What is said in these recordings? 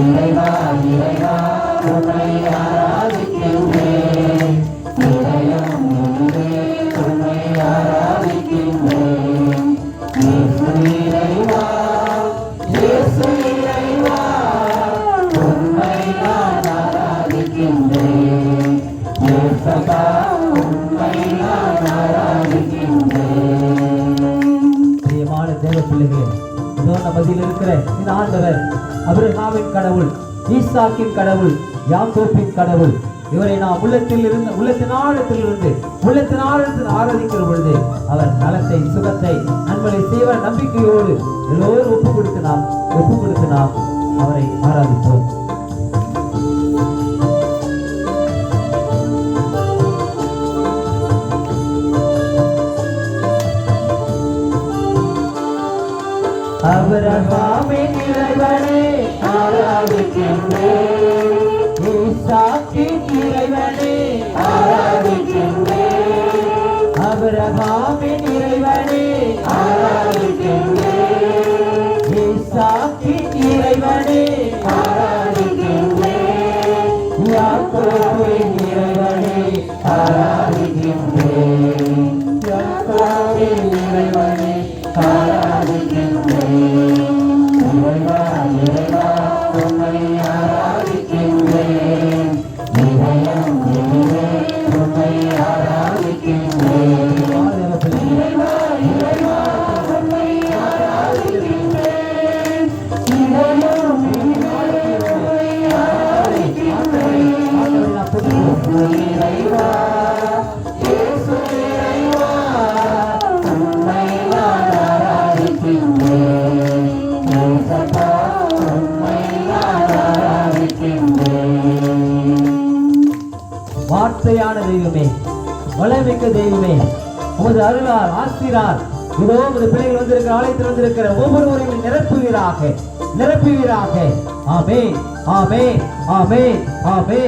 இறைவா இறைவா உம்மை மத்தியில் இருக்கிற இந்த ஆண்டவர் அபிரஹாமின் கடவுள் ஈசாக்கின் கடவுள் யாக்கோப்பின் கடவுள் இவரை நாம் உள்ளத்தில் இருந்து உள்ளத்தின் ஆழத்தில் இருந்து உள்ளத்தின் ஆழத்தில் ஆராதிக்கிற பொழுது அவர் நலத்தை சுகத்தை நன்மலை செய்வ நம்பிக்கையோடு எல்லோரும் ஒப்பு கொடுத்து நாம் ஒப்பு கொடுத்து நாம் அவரை ஆராதிப்போம். அபிரகாமின் இறைவனே ஆராதிக்கின்றேன் ஈசாக்கின் இறைவனே ஆராதிக்கின்றேன் அபிரகாமின் இறைவனே ஆராதிக்கின்றேன் ஈசாக்கின் இறைவனே ஆராதிக்கின்றேன் யாக்கோபின் இறைவனே ஆராதிக்கின்றேன் யாக்கோபின் இறைவனே ஆராதிக்கின்றேன் தெய்வமே. வளமிக்க தெய்வமே. உமது அருளால் ஆசிரார் இதோ உமது பிள்ளைகள் வந்திருக்கிற ஆலயத்தில் வந்திருக்கிற ஒவ்வொருவரையும் நிரப்புவீராக. நிரப்புவீராக. ஆமே ஆமே ஆமே ஆமே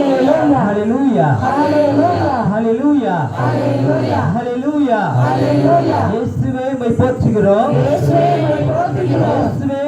ஹalleluya ஹalleluya ஹalleluya இயேசுவே உம்மை போற்றுகிறோம் இயேசுவே